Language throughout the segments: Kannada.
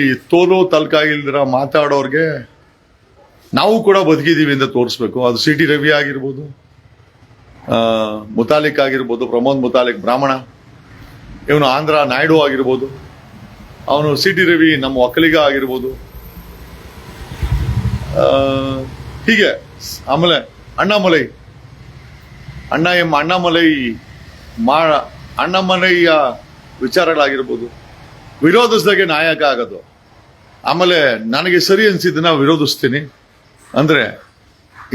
ಈ ತೋಲು ತಲ್ಕ ಇಲ್ದಿರ ಮಾತಾಡೋರ್ಗೆ ನಾವು ಕೂಡ ಬದುಕಿದೀವಿ ಅಂತ ತೋರಿಸ್ಬೇಕು. ಅದು ಸಿ ಟಿ ರವಿ ಆಗಿರ್ಬೋದು ಮುತಾಲಿಕ್ ಆಗಿರ್ಬೋದು, ಪ್ರಮೋದ್ ಮುತಾಲಿಕ್ ಬ್ರಾಹ್ಮಣ, ಇವನು ಆಂಧ್ರ ನಾಯ್ಡು ಆಗಿರ್ಬೋದು, ಅವನು ಸಿ ಟಿ ರವಿ ನಮ್ಮ ಒಕ್ಕಲಿಗ ಆಗಿರ್ಬೋದು. ಹೀಗೆ, ಆಮೇಲೆ ಅಣ್ಣಾಮಲೈ, ಅಣ್ಣ ಎಂ ಅಣ್ಣಾಮಲೈ ಮಾ, ಅಣ್ಣಾಮಲೈಯ ವಿಚಾರಗಳಾಗಿರ್ಬೋದು. ವಿರೋಧಿಸಿದಾಗೆ ನಾಯಕ ಆಗೋದು. ಆಮೇಲೆ ನನಗೆ ಸರಿ ಅನ್ಸಿದ್ದನ್ನ ವಿರೋಧಿಸ್ತೀನಿ. ಅಂದರೆ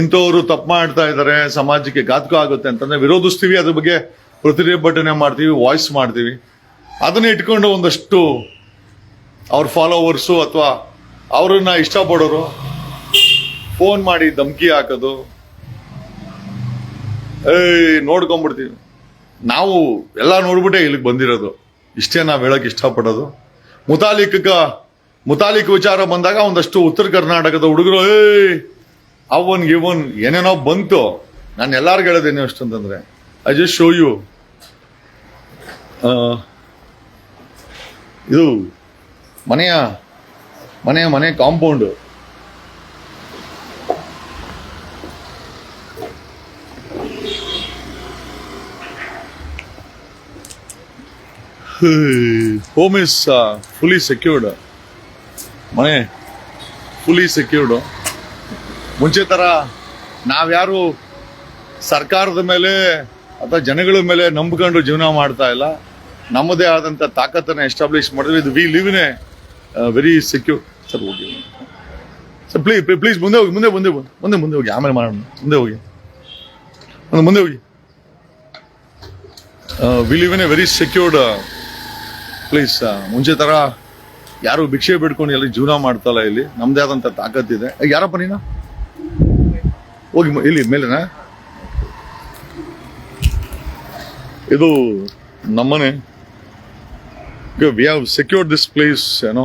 ಇಂಥವ್ರು ತಪ್ಪು ಮಾಡ್ತಾ ಇದ್ದಾರೆ ಸಮಾಜಕ್ಕೆ ಘಾತಕ ಆಗುತ್ತೆ ಅಂತಂದ್ರೆ ವಿರೋಧಿಸ್ತೀವಿ, ಅದ್ರ ಬಗ್ಗೆ ಪ್ರತಿಭಟನೆ ಮಾಡ್ತೀವಿ ವಾಯ್ಸ್ ಮಾಡ್ತೀವಿ. ಅದನ್ನ ಇಟ್ಕೊಂಡು ಒಂದಷ್ಟು ಅವ್ರ ಫಾಲೋವರ್ಸು ಅಥವಾ ಅವರನ್ನ ಇಷ್ಟಪಡೋರು ಫೋನ್ ಮಾಡಿ ಧಮಕಿ ಹಾಕೋದು. ಏಯ್ ನೋಡ್ಕೊಂಬಿಡ್ತೀವಿ ನಾವು ಎಲ್ಲ ನೋಡ್ಬಿಟ್ಟೆ ಇಲ್ಲಿಗೆ ಬಂದಿರೋದು. ಇಷ್ಟೇ ನಾವು ಹೇಳಕ್ ಇಷ್ಟಪಡೋದು? ಮುತಾಲಿಕ ಮುತಾಲಿಕ್ ವಿಚಾರ ಬಂದಾಗ ಒಂದಷ್ಟು ಉತ್ತರ ಕರ್ನಾಟಕದ ಹುಡುಗರು, ಏಯ್ ಅವನ್ ಇವನ್ ಏನೇನೋ ಬಂತು. ನಾನು ಎಲ್ಲಾರ್ಗು ಹೇಳೋದೇನು ಅಷ್ಟಂತಂದ್ರೆ. ಐ ಜಸ್ಟ್ ಶೋ ಯು ಇದು ಮನೆಯ ಮನೆಯ ಮನೆ compound home is fully secured ಮನೆ ಫುಲಿ ಸೆಕ್ಯೂರ್ಡ್ ಮುಂಚೆ ತರ ನಾವ್ಯಾರು ಸರ್ಕಾರದ ಮೇಲೆ ಅಥವಾ ಜನಗಳ ಮೇಲೆ ನಂಬ್ಕೊಂಡು ಜೀವನ ಮಾಡ್ತಾ ಇಲ್ಲ. ನಮ್ಮದೇ ಆದಂತ ತಾಕತ್ತನ್ನ ಎಸ್ಟಾಬ್ಲಿಷ್ ಮಾಡಿದ್ವಿ. ಇದು we live in a very secure sir, ಹೋಗಿ. ಪ್ಲೀಸ್ ಪ್ಲೀಸ್ ಮುಂದೆ ಹೋಗಿ, ಮುಂದೆ ಮುಂದೆ ಮುಂದೆ ಮುಂದೆ ಹೋಗಿ. ಆಮೇಲೆ ಮಾಡೋಣ. ಮುಂದೆ ಹೋಗಿ. ಮುಂದೆ ಹೋಗಿ. We live in a very secured please ಮುಂಚೆ ತರ ಯಾರು ಭಿಕ್ಷೆ ಬಿಡ್ಕೊಂಡು ಎಲ್ಲ ಜೀವನ ಮಾಡ್ತಲ್ಲ ಇಲ್ಲಿ? ನಮ್ದೇ ಆದಂತ ತಾಕತ್ತಿದೆ ಇದೆ. ಯಾರಪ್ಪ ನೀನ? ಹೋಗಿ ಇಲ್ಲಿ ಮೇಲೆನಾ? ಇದು ನಮ್ಮನೆ. We have secure this place ಏನೋ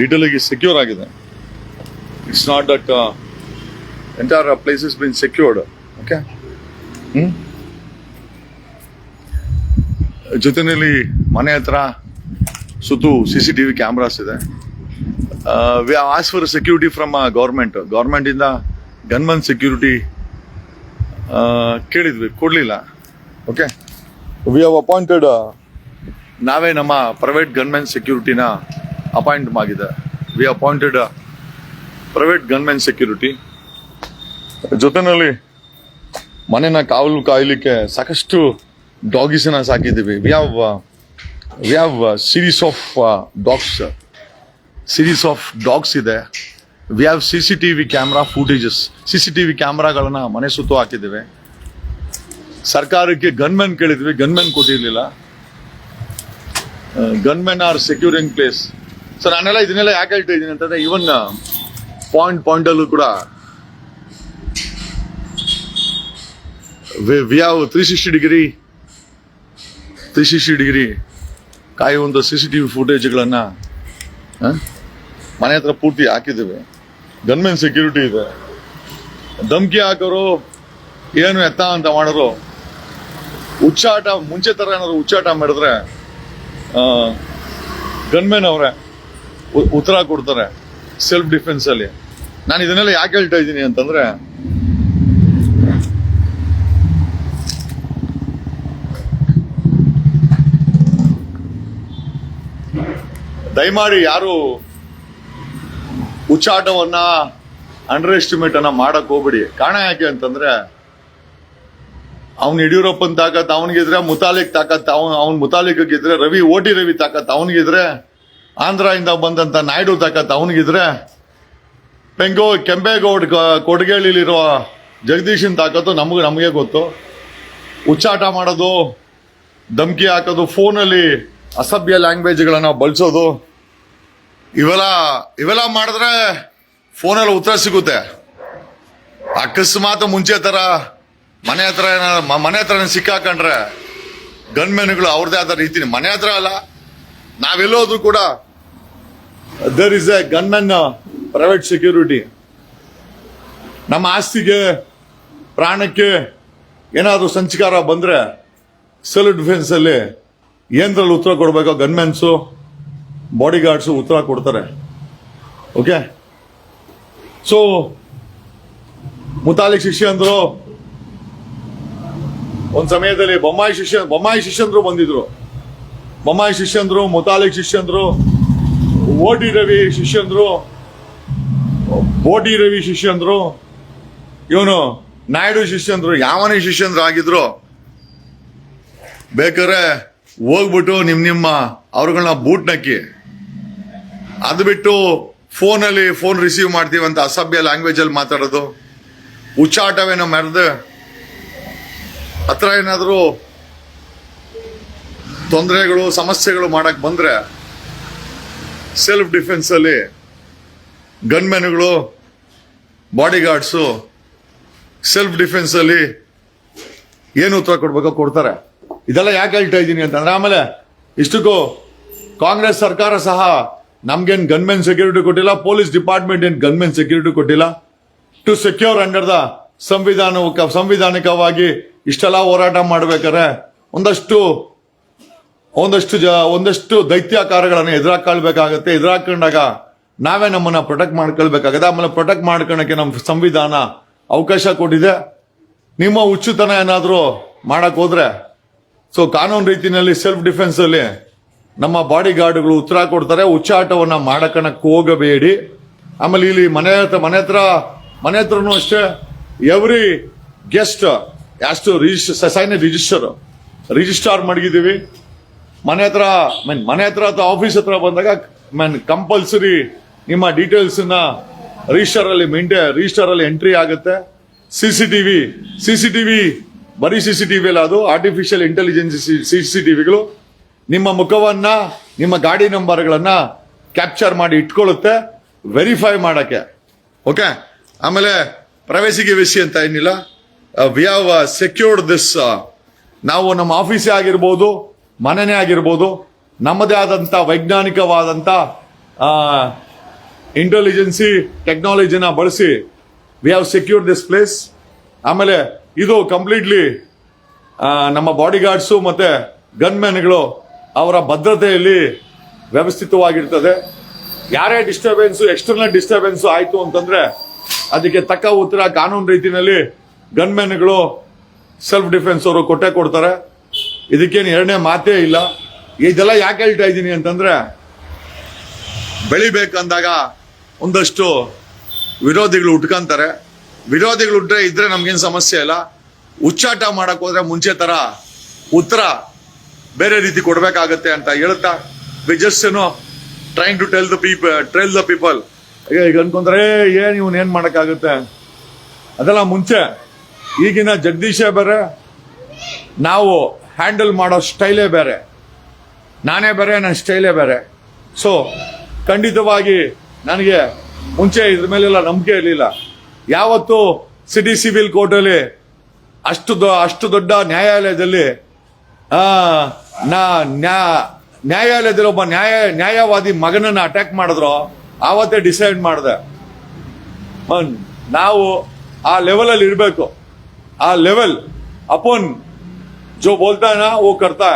ಡೀಟೇಲ್ ಆಗಿ ಸೆಕ್ಯೂರ್ ಆಗಿದೆ. It's not that entire place is been secured okay hmm? ಜೊತೆಯಲ್ಲಿ ಮನೆ ಹತ್ರ ಸುತ್ತು C C T V cameras ಇದೆ we as for security from government ಗೌರ್ಮೆಂಟಿಂದ ಗನ್ಮನ್ ಸೆಕ್ಯೂರಿಟಿ ಕೇಳಿದ್ವಿ. ಕೊಡಲಿಲ್ಲ. ಓಕೆ ವಿ ಹವ್ ಅಪಾಯಿಂಟೆಡ್ ನಾವೇ ನಮ್ಮ ಪ್ರೈವೇಟ್ ಗನ್ಮೆನ್ ಸೆಕ್ಯೂರಿಟಿನ ಅಪಾಯಿಂಟ್ ಆಗಿದೆ we appointed private gunmen security ಜೊತೆಯಲ್ಲಿ ಮನೆನ ಕಾವಲು ಕಾಯಲಿಕ್ಕೆ ಸಾಕಷ್ಟು ಡಾಗಿಸನ್ನ ಸಾಕಿದ್ದೀವಿ we have we have series of dogs series of dogs ಇದೆ we have C C T V camera footages C C T V ಕ್ಯಾಮ್ರಾಗಳನ್ನ ಮನೆ ಸುತ್ತು ಹಾಕಿದ್ದೀವಿ. ಸರ್ಕಾರಕ್ಕೆ ಗನ್ಮೆನ್ ಕೇಳಿದ್ವಿ. Gunmen ಕೊಟ್ಟಿರಲಿಲ್ಲ. Gunmen are securing place sir ನಾನೆಲ್ಲ ಇದನ್ನೆಲ್ಲ ಯಾಕೆ ಹೇಳ್ತಾ ಇದ್ದೀನಿ ಅಂತಂದರೆ ಇವನ್ ಪಾಯಿಂಟ್ ಪಾಯಿಂಟಲ್ಲೂ ಕೂಡ we have three sixty degree three sixty degree ಕಾಯುವಂಥ C C T V ಫುಟೇಜ್ಗಳನ್ನು ಮನೆ ಹತ್ರ ಪೂರ್ತಿ ಹಾಕಿದ್ದೇವೆ. ಗನ್ಮೆನ್ ಸೆಕ್ಯೂರಿಟಿ ಇದೆ. ಧಮ್ಕಿ ಹಾಕೋರು ಏನು ಎತ್ತ ಅಂತ ಮಾಡೋರು ಉಚ್ಚಾಟ ಮುಂಚೆ ಥರ ಏನಾದ್ರು ಉಚ್ಚಾಟ ಮಾಡಿದ್ರೆ ಗನ್ಮೆನ್ ಅವರೇ ಉತ್ತರ ಕೊಡ್ತಾರೆ ಸೆಲ್ಫ್ ಡಿಫೆನ್ಸಲ್ಲಿ ನಾನು ಇದನ್ನೆಲ್ಲ ಯಾಕೆ ಹೇಳ್ತಾ ಇದ್ದೀನಿ ಅಂತಂದ್ರೆ ದಯಮಾಡಿ ಯಾರು ಉಚ್ಚಾಟವನ್ನ ಅಂಡರ್ ಎಸ್ಟಿಮೇಟ್ ಅನ್ನ ಮಾಡಕ್ ಹೋಗ್ಬಿಡಿ. ಕಾರಣ ಯಾಕೆ ಅಂತಂದ್ರೆ, ಅವ್ನ್ ಯಡಿಯೂರಪ್ಪನ್ ತಾಕತ್ ಅವನಿಗಿದ್ರೆ ಮುತಾಲಿಕ್ ತಾಕತ್, ಅವನ್, ಅವ್ನ್ ಮುತಾಲಿಕ್ಗಿದ್ರೆ ರವಿ, ಓಟಿ ರವಿ ತಾಕತ್ ಅವನಿಗಿದ್ರೆ ಆಂಧ್ರ ಇಂದ ಬಂದಂತ ನಾಯ್ಡು ತಾಕತ್ ಅವನಿಗಿದ್ರೆ ಪೆಂಗೋ ಕೆಂಪೇಗೌಡ ಕ- ಕೊಡಗೇಳಿಲಿರುವ ಜಗದೀಶನ್ ತಾಕತ್ತು ನಮಗೆ ನಮಗೆ ಗೊತ್ತು. ಉಚ್ಚಾಟ ಮಾಡೋದು, ಧಮ್ಕಿ ಹಾಕೋದು ಫೋನಲ್ಲಿ ಅಸಭ್ಯ ಲ್ಯಾಂಗ್ವೇಜ್ಗಳನ್ನ ಬಳಸೋದು, ಇವೆಲ್ಲ ಇವೆಲ್ಲ ಮಾಡಿದ್ರೆ ಫೋನಲ್ಲಿ ಉತ್ತರ ಸಿಗುತ್ತೆ. ಅಕಸ್ಮಾತ್ ಮುಂಚೆ ತರ ಮನೆ ಹತ್ರ ಏನಾರ ಮನೆ ಹತ್ರ ಸಿಕ್ಕಾಕೊಂಡ್ರೆ ಗನ್ಮೆನ್ಗಳು ಅವ್ರದೇ ಆದ ರೀತಿ, ಮನೆ ಹತ್ರ ಅಲ್ಲ, ನಾವೆಲ್ಲೋದ್ರು ಕೂಡ there is a gunmen private security ನಮ್ಮ ಆಸ್ತಿಗೆ, ಪ್ರಾಣಕ್ಕೆ ಏನಾದರೂ ಸಂಚಕಾರ ಬಂದ್ರೆ ಸೆಲ್ಫ್ ಡಿಫೆನ್ಸ್ ಅಲ್ಲಿ ಏನ್ರಲ್ಲಿ ಉತ್ತರ ಕೊಡಬೇಕು? ಗನ್ಮೆನ್ಸು ಬಾಡಿ ಗಾರ್ಡ್ಸು ಉತ್ತರ ಕೊಡ್ತಾರೆ. ಓಕೆ ಸೊ ಮುತಾಲಿಕ್ ಶಿಷ್ಯಂದ್ರು, ಒಂದು ಸಮಯದಲ್ಲಿ ಬೊಮ್ಮಾಯಿ ಶಿಷ್ಯ, ಬೊಮ್ಮಾಯಿ ಶಿಷ್ಯಂದ್ರು ಬಂದಿದ್ರು. ಬೊಮ್ಮಾಯಿ ಶಿಷ್ಯಂದ್ರು, ಮುತಾಲಿಕ್ ಶಿಷ್ಯಂದ್ರು, ಓಟಿ ರವಿ ಶಿಷ್ಯಂದ್ರು, ಬೋಟಿ ರವಿ ಶಿಷ್ಯಂದ್ರು, ಇವನು ನಾಯ್ಡು ಶಿಷ್ಯಂದ್ರು, ಯಾವನೇ ಶಿಷ್ಯಂದ್ರು ಆಗಿದ್ರು ಬೇಕಾದ್ರೆ ಹೋಗ್ಬಿಟ್ಟು ನಿಮ್ ನಿಮ್ಮ ಅವ್ರಗಳನ್ನ ಬೂಟ್ ನಕ್ಕಿ ಅದು ಬಿಟ್ಟು ಫೋನಲ್ಲಿ ಫೋನ್ ರಿಸೀವ್ ಮಾಡ್ತೀವಿ ಅಂತ ಅಸಭ್ಯ ಲ್ಯಾಂಗ್ವೇಜ್ ಅಲ್ಲಿ ಮಾತಾಡೋದು. ಉಚ್ಚಾಟವೇನೋ ಮೆರೆದು. ಹತ್ರ ಏನಾದರೂ ತೊಂದರೆಗಳು, ಸಮಸ್ಯೆಗಳು ಮಾಡಕ್ ಬಂದ್ರೆ ಸೆಲ್ಫ್ ಡಿಫೆನ್ಸ್ ಅಲ್ಲಿ ಗನ್ಮೆನ್ಗಳು ಬಾಡಿಗಾರ್ಡ್ಸು ಸೆಲ್ಫ್ ಡಿಫೆನ್ಸ್ ಅಲ್ಲಿ ಏನು ಉತ್ತರ ಕೊಡ್ಬೇಕೋ ಕೊಡ್ತಾರೆ. ಇದೆಲ್ಲ ಯಾಕೆ ಹೇಳ್ತಾ ಇದ್ದೀನಿ ಅಂತಂದ್ರೆ ಆಮೇಲೆ ಇಷ್ಟಕ್ಕೂ ಕಾಂಗ್ರೆಸ್ ಸರ್ಕಾರ ಸಹ ನಮ್ಗೇನ್ ಗನ್ಮೆನ್ ಸೆಕ್ಯೂರಿಟಿ ಕೊಟ್ಟಿಲ್ಲ, ಪೊಲೀಸ್ ಡಿಪಾರ್ಟ್ಮೆಂಟ್ ಏನ್ ಗನ್ಮೆನ್ ಸೆಕ್ಯೂರಿಟಿ ಕೊಟ್ಟಿಲ್ಲ? ಟು ಸೆಕ್ಯೂರ್ ಅಂಡರ್ ದ ಸಂವಿಧಾನ ಸಂವಿಧಾನಿಕವಾಗಿ ಇಷ್ಟೆಲ್ಲ ಹೋರಾಟ ಮಾಡ್ಬೇಕಾದ್ರೆ ಒಂದಷ್ಟು ಒಂದಷ್ಟು ಜ, ಒಂದಷ್ಟು ದೈತ್ಯಾಕಾರಗಳನ್ನು ಎದುರಾಕೊಳ್ಬೇಕಾಗತ್ತೆ ಎದುರಾಕೊಂಡಾಗ ನಾವೇ ನಮ್ಮನ್ನ ಪ್ರೊಟೆಕ್ಟ್ ಮಾಡ್ಕೊಳ್ಬೇಕಾಗತ್ತೆ. ಆಮೇಲೆ ಪ್ರೊಟೆಕ್ಟ್ ಮಾಡ್ಕೊಳಕ್ಕೆ ನಮ್ಮ ಸಂವಿಧಾನ ಅವಕಾಶ ಕೊಟ್ಟಿದೆ. ನಿಮ್ಮ ಹುಚ್ಚುತನ ಏನಾದರೂ ಮಾಡಕ್ ಹೋದ್ರೆ ಸೊ ಕಾನೂನು ರೀತಿಯಲ್ಲಿ ಸೆಲ್ಫ್ ಡಿಫೆನ್ಸ್ ಅಲ್ಲಿ ನಮ್ಮ ಬಾಡಿ ಗಾರ್ಡ್ಗಳು ಉತ್ತರ ಕೊಡ್ತಾರೆ ಉಚ್ಚಾಟವನ್ನ ಮಾಡಕಣಕ್ಕೆ ಹೋಗಬೇಡಿ. ಆಮೇಲೆ ಇಲ್ಲಿ ಮನೆ ಹತ್ರ ಮನೆ ಹತ್ರ, ಮನೆ ಹತ್ರನೂ ಅಷ್ಟೇ ಎವ್ರಿ ಗೆಸ್ಟ್ ಅಷ್ಟು ರಿಜಿಸ್ಟರ್ ಸೈನ್ ರಿಜಿಸ್ಟರ್ ರಿಜಿಸ್ಟಾರ್ ಮಡಗಿದ್ದೀವಿ ಮನೆ ಹತ್ರ ಮೀನ್ ಮನೆ ಹತ್ರ ಅಥವಾ ಆಫೀಸ್ ಹತ್ರ ಬಂದಾಗ ಮೀನ್ ಕಂಪಲ್ಸರಿ ನಿಮ್ಮ ಡೀಟೇಲ್ಸ್ನ ರಿಜಿಸ್ಟರ್ ಅಲ್ಲಿ ಸಿ ರಿಜಿಸ್ಟರ್ ಅಲ್ಲಿ ಎಂಟ್ರಿ ಆಗುತ್ತೆ. ಸಿಸಿಟಿವಿ ಸಿಸಿಟಿವಿ ಬರೀ ಸಿ ಸಿಸಿಟಿವಿ ಅಲ್ಲ ಅದು ಆರ್ಟಿಫಿಷಿಯಲ್ ಇಂಟೆಲಿಜೆನ್ಸ್ ಸಿಸಿಟಿವಿಗಳು ನಿಮ್ಮ ಮುಖವನ್ನ, ನಿಮ್ಮ ಗಾಡಿ ನಂಬರ್ಗಳನ್ನ ಕ್ಯಾಪ್ಚರ್ ಮಾಡಿ ಇಟ್ಕೊಳ್ಳುತ್ತೆ ವೆರಿಫೈ ಮಾಡಕ್ಕೆ. ಓಕೆ ಆಮೇಲೆ ಪ್ರವೇಶಿಗೆ ವಿಷಯ ಅಂತ ಏನಿಲ್ಲ. ವಿ ಹಾವ್ ಸೆಕ್ಯೂರ್ಡ್ ದಿಸ್ ನಾವು ನಮ್ಮ ಆಫೀಸೇ ಆಗಿರ್ಬೋದು, ಮನೆನೇ ಆಗಿರ್ಬೋದು, ನಮ್ಮದೇ ಆದಂತ ವೈಜ್ಞಾನಿಕವಾದಂತ ಇಂಟೆಲಿಜೆನ್ಸಿ ಟೆಕ್ನಾಲಜಿನ ಬಳಸಿ we have secured this place ಆಮೇಲೆ ಇದು ಕಂಪ್ಲೀಟ್ಲಿ ನಮ್ಮ ಬಾಡಿ ಗಾರ್ಡ್ಸು ಮತ್ತೆ ಗನ್ಮೆನ್ಗಳು ಅವರ ಭದ್ರತೆಯಲ್ಲಿ ವ್ಯವಸ್ಥಿತವಾಗಿರ್ತದೆ. ಯಾರೇ ಡಿಸ್ಟರ್ಬೆನ್ಸ್ ಎಕ್ಸ್ಟರ್ನಲ್ ಡಿಸ್ಟರ್ಬೆನ್ಸ್ ಆಯಿತು ಅಂತಂದ್ರೆ ಅದಕ್ಕೆ ತಕ್ಕ ಉತ್ತರ ಕಾನೂನು ರೀತಿಯಲ್ಲಿ ಗನ್ಮೆನ್ಗಳು ಸೆಲ್ಫ್ ಡಿಫೆನ್ಸ್ ಅವರು ಕೊಟ್ಟೆ ಕೊಡ್ತಾರೆ. ಇದಕ್ಕೇನು ಎರಡನೇ ಮಾತೇ ಇಲ್ಲ. ಇದೆಲ್ಲ ಯಾಕೆ ಹೇಳ್ತಾ ಇದ್ದೀನಿ ಅಂತಂದ್ರೆ ಬೆಳಿಬೇಕಂದಾಗ ಒಂದಷ್ಟು ವಿರೋಧಿಗಳು ಉಟ್ಕೊಂತಾರೆ. ವಿರೋಧಿಗಳು ಇದ್ರೆ ಇದ್ರೆ ನಮ್ಗೇನು ಸಮಸ್ಯೆ ಇಲ್ಲ. ಉಚ್ಚಾಟ ಮಾಡಕ್ ಹೋದ್ರೆ ಮುಂಚೆ ತರ ಉತ್ತರ ಬೇರೆ ರೀತಿ ಕೊಡ್ಬೇಕಾಗತ್ತೆ ಅಂತ ಹೇಳ್ತಾ we just trying to tell the people tell the people ಈಗ ಅನ್ಕೊಂಡ್ರೆ ಏನ್ ಇವನ್ ಏನ್ ಮಾಡಕ್ಕಾಗುತ್ತೆ? ಅದೆಲ್ಲ ಮುಂಚೆ. ಈಗಿನ ಜಗದೀಶೇ ಬೇರೆ, ನಾವು ಹ್ಯಾಂಡಲ್ ಮಾಡೋ ಸ್ಟೈಲೇ ಬೇರೆ. ನಾನೇ ಬೇರೆ ನನ್ನ ಸ್ಟೈಲೇ ಬೇರೆ. ಸೊ ಖಂಡಿತವಾಗಿ ನನಗೆ ಮುಂಚೆ ಇದ್ರ ಮೇಲೆಲ್ಲ ನಂಬಿಕೆ ಇರಲಿಲ್ಲ. ಯಾವತ್ತು ಸಿಟಿ ಸಿವಿಲ್ ಕೋರ್ಟಲ್ಲಿ ಅಷ್ಟು ಅಷ್ಟು ದೊಡ್ಡ ನ್ಯಾಯಾಲಯದಲ್ಲಿ ನ್ಯಾಯಾಲಯದಲ್ಲಿ ಒಬ್ಬ ನ್ಯಾಯ, ನ್ಯಾಯವಾದಿ ಮಗನನ್ನು ಅಟ್ಯಾಕ್ ಮಾಡಿದ್ರು. ಆವತ್ತೇ ಡಿಸೈಡ್ ಮಾಡಿದೆ. ನಾವು ಆ ಲೆವೆಲಲ್ಲಿ ಇರಬೇಕು. ಆ ಲೆವೆಲ್ ಅಪೋನ್ ಜೋ ಬೋಲ್ತಾನ, ಓ ಕರ್ತಾ.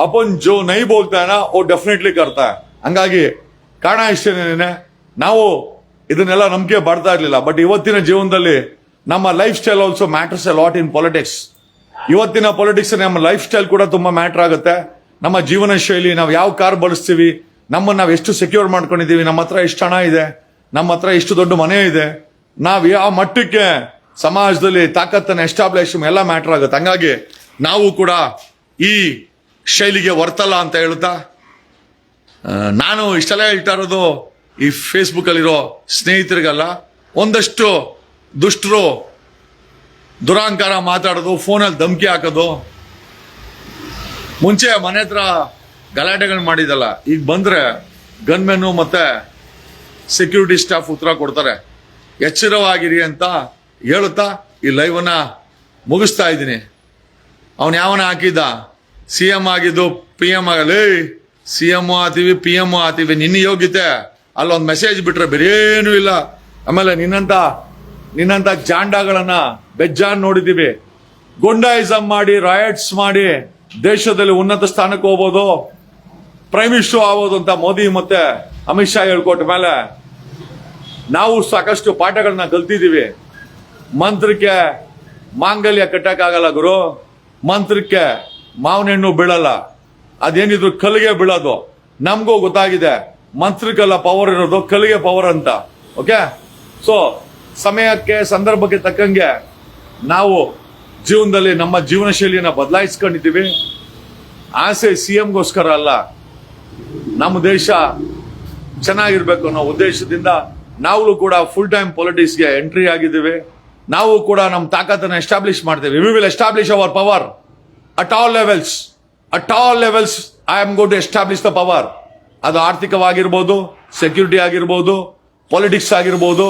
ಅಪೋನ್ ಜೋ ನೈ ಬೋಲ್ತಾ ಓ ಡೆಫಿನೆಟ್ಲಿ ಕರ್ತಾ. ಹಂಗಾಗಿ, ಕಾರಣ ಇಷ್ಟೇನೇನೆ. ನಾವು ಇದನ್ನೆಲ್ಲ ನಂಬಿಕೆ ಬರ್ತಾ ಇರಲಿಲ್ಲ. ಬಟ್ ಇವತ್ತಿನ ಜೀವನದಲ್ಲಿ ನಮ್ಮ lifestyle also matters a lot in politics ಇವತ್ತಿನ ಪಾಲಿಟಿಕ್ಸ್ ನಮ್ಮ ಲೈಫ್ ಸ್ಟೈಲ್ ಕೂಡ ತುಂಬಾ ಮ್ಯಾಟರ್ ಆಗುತ್ತೆ. ನಮ್ಮ ಜೀವನ ಶೈಲಿ, ನಾವು ಯಾವ ಕಾರ್ ಬಳಸ್ತೀವಿ, ನಮ್ಮನ್ನ ನಾವು ಎಷ್ಟು ಸೆಕ್ಯೂರ್ ಮಾಡ್ಕೊಂಡಿದ್ದೀವಿ, ನಮ್ಮ ಹತ್ರ ಎಷ್ಟು ಹಣ ಇದೆ, ನಮ್ಮ ಹತ್ರ ಎಷ್ಟು ದೊಡ್ಡ ಮನೆ ಇದೆ, ನಾವು ಯಾವ ಮಟ್ಟಕ್ಕೆ ಸಮಾಜದಲ್ಲಿ ತಾಕತ್ತನ್ನು ಎಸ್ಟಾಬ್ಲಿಷ್ ಎಲ್ಲ ಮ್ಯಾಟರ್ ಆಗುತ್ತೆ. ಹಂಗಾಗಿ ನಾವು ಕೂಡ ಈ ಶೈಲಿಗೆ ವರ್ತಲ್ಲ ಅಂತ ಹೇಳ್ತಾ ನಾನು ಇಷ್ಟೆಲ್ಲ ಹೇಳ್ತಾ ಇರೋದು ಈ ಫೇಸ್ಬುಕ್ ಅಲ್ಲಿರೋ ಸ್ನೇಹಿತರಿಗಲ್ಲ ಒಂದಷ್ಟು ದುಷ್ಟರು, ದುರಾಂಕಾರ ಮಾತಾಡೋದು, ಫೋನಲ್ಲಿ ಧಮಕಿ ಹಾಕೋದು. ಮುಂಚೆ ಮನೆ ಹತ್ರ ಗಲಾಟೆಗಳು ಮಾಡಿದಲ್ಲ ಈಗ ಬಂದ್ರೆ ಗನ್ಮೆನ್ನು ಮತ್ತೆ ಸೆಕ್ಯೂರಿಟಿ ಸ್ಟಾಫ್ ಉತ್ತರ ಕೊಡ್ತಾರೆ. ಎಚ್ಚರವಾಗಿರಿ ಅಂತ ಹೇಳುತ್ತಾ ಈ ಲೈವ್ ಅನ್ನ ಮುಗಿಸ್ತಾ ಇದ್ದೀನಿ. ಅವನು ಯಾವನ ಹಾಕಿದ್ದ? ಸಿ ಎಂ ಆಗಿದ್ದು ಪಿ ಎಂ ಆಗಲಿ ಸಿ ಎಂ ಆತೀವಿ ಪಿ ಎಂ ಆತೀವಿ ನಿನ್ನ ಯೋಗ್ಯತೆ ಅಲ್ಲೊಂದು ಮೆಸೇಜ್ ಬಿಟ್ರೆ ಬೇರೇನೂ ಇಲ್ಲ. ಆಮೇಲೆ ನಿನ್ನಂತ ನಿನ್ನಂತ ಜಾಂಡಾಗಳನ್ನ ಬೆಜ್ಜಾನ್ ನೋಡಿದೀವಿ ಗುಂಡಾಯಿಸಮ್ ಮಾಡಿ ರಾಯಟ್ಸ್ ಮಾಡಿ ದೇಶದಲ್ಲಿ ಉನ್ನತ ಸ್ಥಾನಕ್ಕೆ ಹೋಗ್ಬೋದು. ಪ್ರೈಮ್ ಮಿನಿಸ್ಟರ್ ಆಗೋದು ಅಂತ ಮೋದಿ ಮತ್ತೆ ಅಮಿತ್ ಶಾ ಹೇಳ್ಕೊಟ್ಟ ಮೇಲೆ ನಾವು ಸಾಕಷ್ಟು ಪಾಠಗಳನ್ನ ಕಲ್ತಿದ್ದೀವಿ. ಮಂತ್ರಕ್ಕೆ ಮಾಂಗಲ್ಯ ಕಟ್ಟಕ್ಕಾಗಲ್ಲ ಗುರು. ಮಂತ್ರಕ್ಕೆ ಮಾವಿನ ಹಣ್ಣು ಬೀಳಲ್ಲ. ಅದೇನಿದ್ರು ಕಲ್ಲಿಗೆ ಬೀಳೋದು. ನಮಗೂ ಗೊತ್ತಾಗಿದೆ. ಮಂತ್ರಕ್ಕೆಲ್ಲ ಪವರ್ ಇರೋದು ಕಲಿಗೆ ಪವರ್ ಅಂತ. ಓಕೆ ಸೊ ಸಮಯಕ್ಕೆ, ಸಂದರ್ಭಕ್ಕೆ ತಕ್ಕಂಗೆ ನಾವು ಜೀವನದಲ್ಲಿ ನಮ್ಮ ಜೀವನ ಶೈಲಿಯನ್ನ ಬದಲಾಯಿಸ್ಕೊಂಡಿದ್ದೀವಿ. ಆಸೆ ಸಿ ಎಂಗೋಸ್ಕರ ಅಲ್ಲ. ನಮ್ಮ ದೇಶ ಚೆನ್ನಾಗಿರ್ಬೇಕು ಅನ್ನೋ ಉದ್ದೇಶದಿಂದ ನಾವು ಕೂಡ ಫುಲ್ ಟೈಮ್ ಪೊಲಿಟಿಕ್ಸ್ಗೆ ಎಂಟ್ರಿ ಆಗಿದ್ದೀವಿ. ನಾವು ಕೂಡ ನಮ್ಮ ತಾಕತ್ತನ್ನು ಎಸ್ಟಾಬ್ಲಿಷ್ ಮಾಡ್ತೀವಿ. We will establish our power at all levels at all levels I am go to establish the power ಅದು ಆರ್ಥಿಕವಾಗಿರ್ಬೋದು ಸೆಕ್ಯೂರಿಟಿ ಆಗಿರ್ಬೋದು ಪೊಲಿಟಿಕ್ಸ್ ಆಗಿರ್ಬೋದು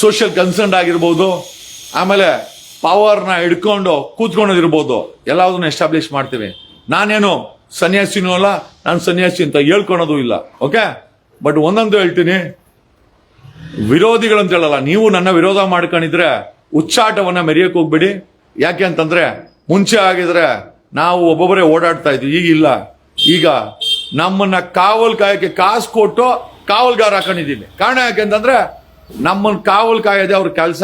ಸೋಷಿಯಲ್ ಕನ್ಸರ್ನ್ ಆಗಿರ್ಬೋದು, ಆಮೇಲೆ ಪವರ್ನ ಹಿಡ್ಕೊಂಡು ಕೂತ್ಕೊಂಡಿರ್ಬೋದು ಎಲ್ಲದನ್ನು ಎಸ್ಟಾಬ್ಲಿಷ್ ಮಾಡ್ತೀವಿ. ನಾನೇನು ಸನ್ಯಾಸಿನೂ ಅಲ್ಲ, ನಾನು ಸನ್ಯಾಸಿ ಅಂತ ಹೇಳ್ಕೊಳೋದು ಇಲ್ಲ ಓಕೆ ಬಟ್ ಒಂದೊಂದು ಹೇಳ್ತೀನಿ. ವಿರೋಧಿಗಳಂತ ಹೇಳಲ್ಲ, ನೀವು ನನ್ನ ವಿರೋಧ ಮಾಡ್ಕೊಂಡಿದ್ರೆ ಉಚ್ಚಾಟವನ್ನ ಮೆರೆಯಕ್ಕೆ ಹೋಗ್ಬೇಡಿ. ಯಾಕೆ ಅಂತಂದ್ರೆ, ಮುಂಚೆ ಆಗಿದ್ರೆ ನಾವು ಒಬ್ಬೊಬ್ಬರೇ ಓಡಾಡ್ತಾ ಇದ್ವಿ, ಈಗ ಇಲ್ಲ. ಈಗ ನಮ್ಮನ್ನ ಕಾವಲ್ ಕಾಯಕ್ಕೆ ಕಾಸು ಕೊಟ್ಟು ಕಾವಲ್ಗಾರ ಹಾಕೊಂಡಿದ್ದೀನಿ ಕಾರಣ ಯಾಕೆ ಅಂತಂದ್ರೆ ನಮ್ಮನ್ನ ಕಾವಲ್ ಕಾಯೋದೇ ಅವ್ರ ಕೆಲಸ.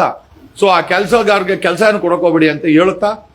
ಸೊ ಆ ಕೆಲಸಗಾರಿಗೆ ಕೆಲಸ ಏನು ಕೊಡಕ್ ಹೋಗ್ಬೇಡಿ ಅಂತ ಹೇಳುತ್ತಾ